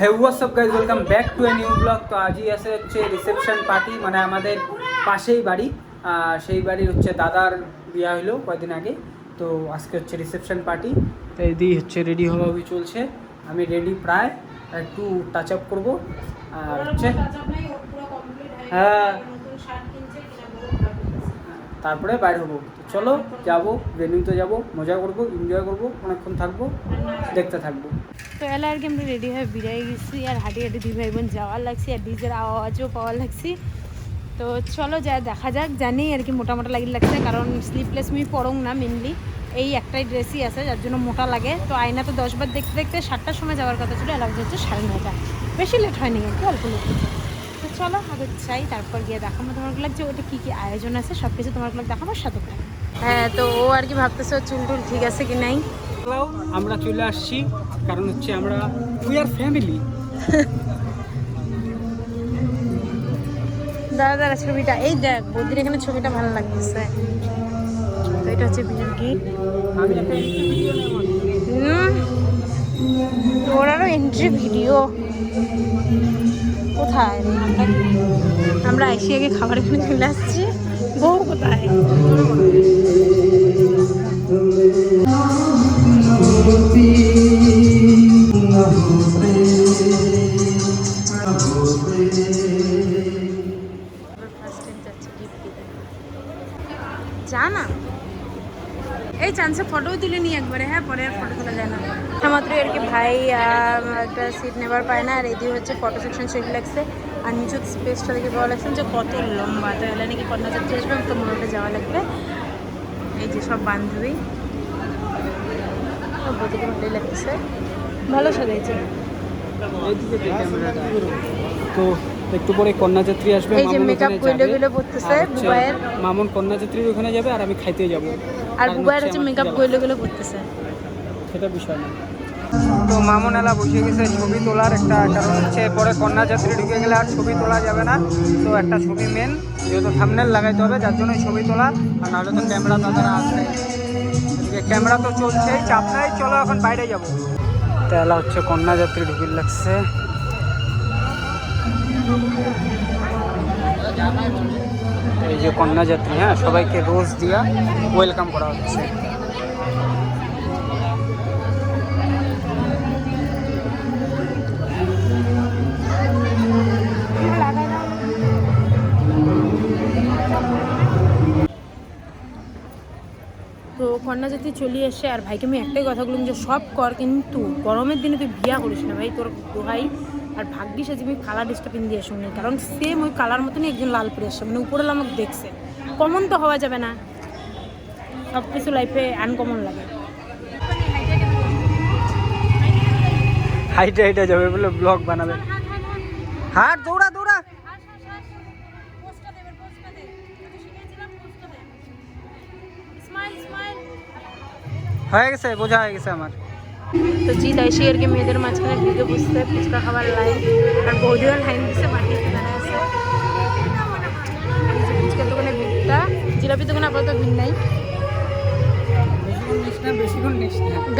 Hey WhatsApp guys welcome back to a new blog তো আজই আসে হচ্ছে রিসেপশন পার্টি মানে আমাদের পাশেই বাড়ি। সেই বাড়ির হচ্ছে দাদার বিয়ে হলো কয়েকদিন আগে। তো আজকে হচ্ছে রিসেপশন পার্টি তো এদিকে হচ্ছে রেডি হওয়া চলছে। আমি রেডি প্রায়, একটু টাচ আপ করব। আর হচ্ছে হ্যাঁ। তারপরে বাইরে হব। তো চলো, যাব ভেন্যুতে যাব, মজা করব এনজয় করব, অনেকক্ষণ থাকব, দেখতে থাকব। তো এলা আর কি আমরা রেডি হয়ে বেরিয়ে গেছি, আর হাঁটি হাঁটি দুই ভাই বোন যাওয়ার লাগছে, আর ডিজের আওয়াজও পাওয়ার লাগছি। তো চলো যা দেখা যাক, জানি আর কি মোটা মোটা লাগি লাগছে, কারণ স্লিপলেস মুই পরং না মেনলি এই একটাই ড্রেসই আছে, যার জন্য মোটা লাগে। তো আয়না তো দশবার দেখতে দেখতে সাতটার সময় যাওয়ার কথা ছিল এলা হচ্ছে সাড়ে নয়টা। বেশি লেট হয়নি কিন্তু অল্প লেট তো চলো আগে চাই তারপর গিয়ে দেখাবো তোমার লাগছে ওটা কী কী আয়োজন আছে সব কিছু তোমার দেখাবো সাথে হ্যাঁ তো ও আর কি ভাবতেছে চুল টুল ঠিক আছে কি নাই? আমরা চলে আসছি। কারণ হচ্ছে আমরা উই আর ফ্যামিলি দাদা দাদা ছবিটা এই দেখ বৌদির এখানে ছবিটা ভালো লাগতেছে। তো এটা হচ্ছে গিট ভিডিও তোর আরও এন্ট্রি ভিডিও কোথায়? আমরা আমরা এসে আগে খাবার এখানে চলে আসছি বউ কোথায় এই চান্সে ফটোও তুলে নিই একবারে হ্যাঁ পরে আর ফটো তোলা যায় না। মাত্র আর কি ভাই একটা সিট নেবার পায় না, আর এদিকে হচ্ছে ফটো সেকশন সেগুলো লাগছে। আর নিচু স্পেসটা দেখে পাওয়া লাগছে যে কত লম্বা, তো এলা নাকি কন্যাযাত্রী আসবে, তো মনে যাওয়া লাগবে। এই যে সব বান্ধবী। বদিকে ভালোই লাগতেছে ভালো সাজাইছে। একটু পরে কন্যাযাত্রী আসবে এই যে মামুন makeup ওখানে গুলো পড়তেছে, বুবাইয়ের। মামুন কন্যাযাত্রীর ওখানে যাবে আর আমি খাইতে যাব। আর বুবাইয়ের হচ্ছে মেকআপ গইলো গুলো করতেছে সেটা বিষয় না। তো মামুন এলা বসে গেছে ছবি তোলার একটা কারণ হচ্ছে পরে কন্যাযাত্রী ঢুকে গেলে আর ছবি তোলা যাবে না। তো একটা ছবি মেন যেহেতু থামনেল লাগাইতে হবে যার জন্য ছবি তোলা। আর নাহলে তো ক্যামেরা তো দাদারা আসবে ক্যামেরা তো চলছেই চাপ নাই চলো এখন বাইরে যাব। তো এলা হচ্ছে কন্যাযাত্রী ঢুকির লাগছে। এই যে কন্যাযাত্রী হ্যাঁ সবাইকে রোজ দিয়া ওয়েলকাম করা হচ্ছে। তো কন্যাযাত্রী চলে এসে, আর ভাইকে আমি একটাই কথা বললাম যে সব কর কিন্তু গরমের দিনে তুই বিয়া করিস না ভাই, তোর দোহাই আর ভাগ্যিস আজ আমি কালার ড্রেসটা পিন দিয়ে শুনি কারণ সেম ওই কালার মতনই একজন লাল পরে আসছে মানে উপরে আমাকে দেখছে। কমন তো হওয়া যাবে না। সব কিছু লাইফে আনকমন লাগে। হাইটে হাইটে যাবে বলে ব্লগ বানাবে। হাট, দৌড়া দৌড়া। হয়ে গেছে, বোঝা হয়ে গেছে আমার। তো জি এসে আর কি মেয়েদের মাঝখানে ঢুকে বসতে ফুচকা খাবার লাইন আর বৌদিও লাইন দিচ্ছে বাকি এখানে আছে। ফুচকার দোকানে ভিড়টা জিলাপি দোকানে আপাতত ভিড় নাই।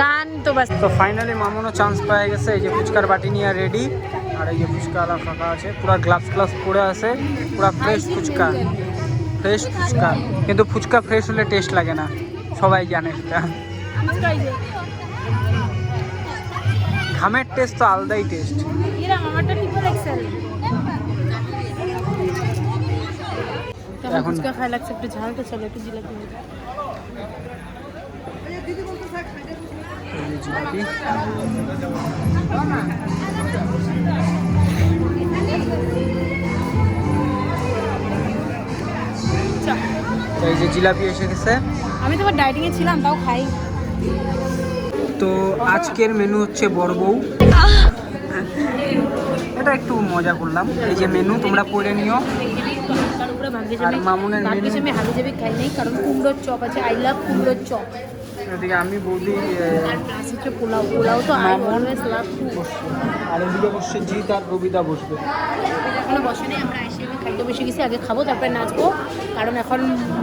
গান তো বাস তো ফাইনালি মামুনও চান্স পেয়ে গেছে এই যে ফুচকার বাটি নিয়ে রেডি আর এই যে ফুচকা আলা ফাঁকা আছে পুরো গ্লাভস গ্লাভস পরে আছে পুরো ফ্রেশ ফুচকা। ফ্রেশ ফুচকা। কিন্তু ফুচকা ফ্রেশ হলে টেস্ট লাগে না সবাই জানে সেটা। ঘামের টেস্ট তো আলাদাই টেস্ট এখন খাই লাগছে একটু ঝাল তো চলো একটু জিলাপি এই যে জিলাপি এসে গেছে। আমি তো ডাইটিং এ ছিলাম তাও খাই। তো আজকের মেনু হচ্ছে বড় বউ। এটা একটু মজা করলাম। এই যে মেনু তোমরা পড়ে নিও। আর মামুনের ভাগ্যিস আমি হাবি জাবি খাই নাই কারণ কুমড়োর চপ আছে আই লাভ কুমড়োর চপ এদিকে আমি বৌদি হচ্ছে পোলাও পোলাও তো মামুন বসছে। আর এদিকে বসছে জিৎ আর রবিদা বসবে। এখনও বসে নেই আমরা এসে আমি খাইতে বসে গেছি আগে খাব তারপরে নাচবো। কারণ এখন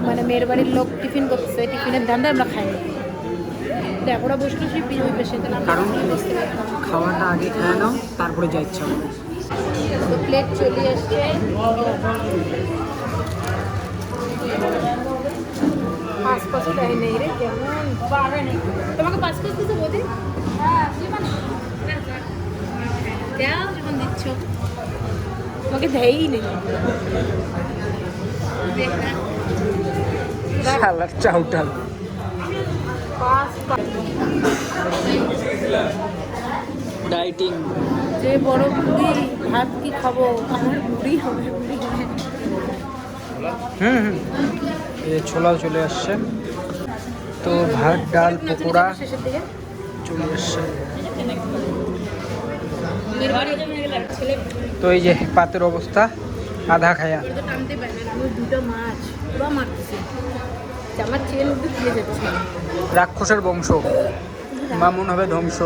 মানে মেয়ের বাড়ির লোক টিফিন করতেছে টিফিনের ধান্দা আমরা খাইনি। দেখ ওরা সেই ওই পাশে তাহলে কারণ খাওয়াটা আগে খেয়ে নাও তারপরে যা ইচ্ছা তো প্লেট চলে এসছে পাঁচ পাঁচ দেয় নেই রে কেমন? তোমাকে পাঁচ পাঁচ দিতে বোধে দাও দিচ্ছ। তোমাকে দেয়ই নেই শালার চাউটাল। পাঁচ ডাইটিং যে বড় বুড়ি ভাত কি খাব? আমার বুড়ি হবে বুড়ি হুম হুম। এই ছোলাও চলে আসছে। তো ভাত ডাল পকোড়া চলে আসছে। তো এই যে পাতের অবস্থা আধা খায়া। রাক্ষসের বংশ। মামুন হবে ধ্বংস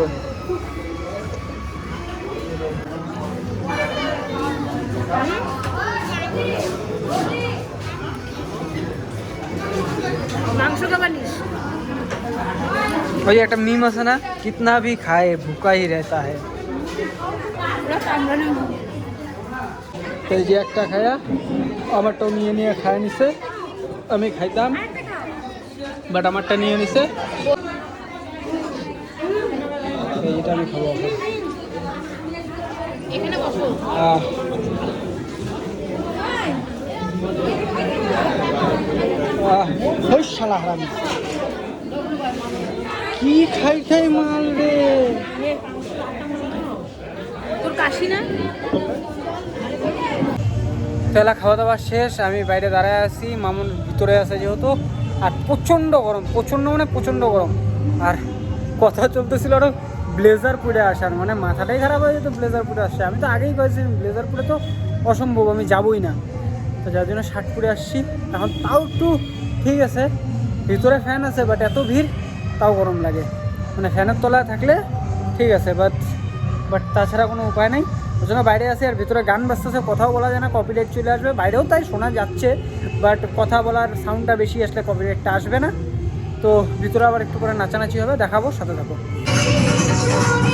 মাংস খাবানিস ওই যে একটা মিম আছে না কিতনা ভি খায় ভুকা হি রেহতা হ্যায় পুরো কামড়ানো তো এই যে একটা খায়া আমারটাও নিয়ে নিয়ে খায় নিছে আমি খাইতাম বাট আমারটা নিয়ে নিছে এই যেটা আমি খাব শালা হারামি। কি খাই খাই মাল রে? তোর কাশি না? তেলা খাওয়া দাওয়া শেষ আমি বাইরে দাঁড়ায় আছি মামুন ভিতরে আছে যেহেতু। আর প্রচণ্ড গরম প্রচণ্ড মানে প্রচণ্ড গরম। আর কথা চলতেছিল আরও ব্লেজার পরে আসার মানে মাথাটাই খারাপ হয়ে যেত, ব্লেজার পরে আসছে আমি তো আগেই কয়েছি ব্লেজার পরে তো অসম্ভব, আমি যাবই না। তো যার জন্য শার্ট পরে আসছি। এখন তাও একটু ঠিক আছে, ভিতরে ফ্যান আছে বাট এত ভিড়, তাও গরম লাগে। মানে ফ্যানের তলায় থাকলে ঠিক আছে বাট বাট তাছাড়া কোনো উপায় নেই। ওই জন্য বাইরে আসি, আর ভিতরে গান বাজতেছে, কথাও বলা যায় না কপিরাইট চলে আসবে। বাইরেও তাই শোনা যাচ্ছে বাট কথা বলার সাউন্ডটা বেশি আসলে কপিরাইটটা আসবে না। তো ভিতরে আবার একটু করে নাচানাচি হবে, দেখাবো, সাথে থাকো। বড়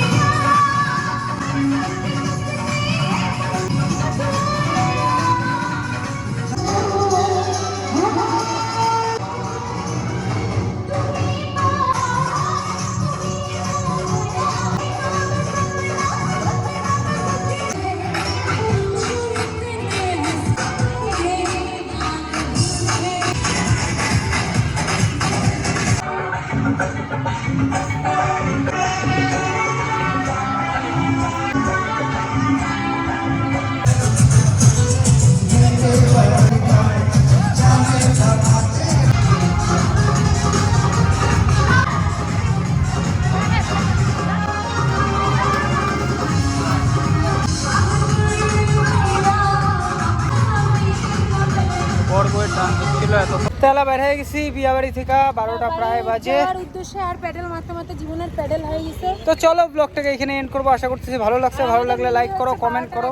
তেলা বের হয়ে গেছি বিয়া বাড়ি থেকে বারোটা প্রায় বাজে। উদ্দেশ্যে আর প্যাডেল মারতে মারতে জীবনের প্যাডেল হয়ে গেছে। তো চলো ব্লগটাকে এখানে এন্ড করব আশা করতেছি ভালো লাগছে। ভালো লাগলে লাইক করো কমেন্ট করো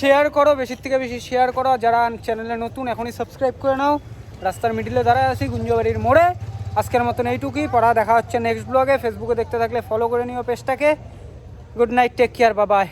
শেয়ার করো বেশির থেকে বেশি শেয়ার করো। যারা চ্যানেলে নতুন এখনই সাবস্ক্রাইব করে নাও। রাস্তার মিডিলে দাঁড়ায় আছি গুঞ্জবাড়ির মোড়ে। আজকের মতন এইটুকুই। পড়া দেখা হচ্ছে নেক্সট ব্লগে ফেসবুকে দেখতে থাকলে ফলো করে নিও পেজটাকে গুড নাইট টেক কেয়ার বাবাই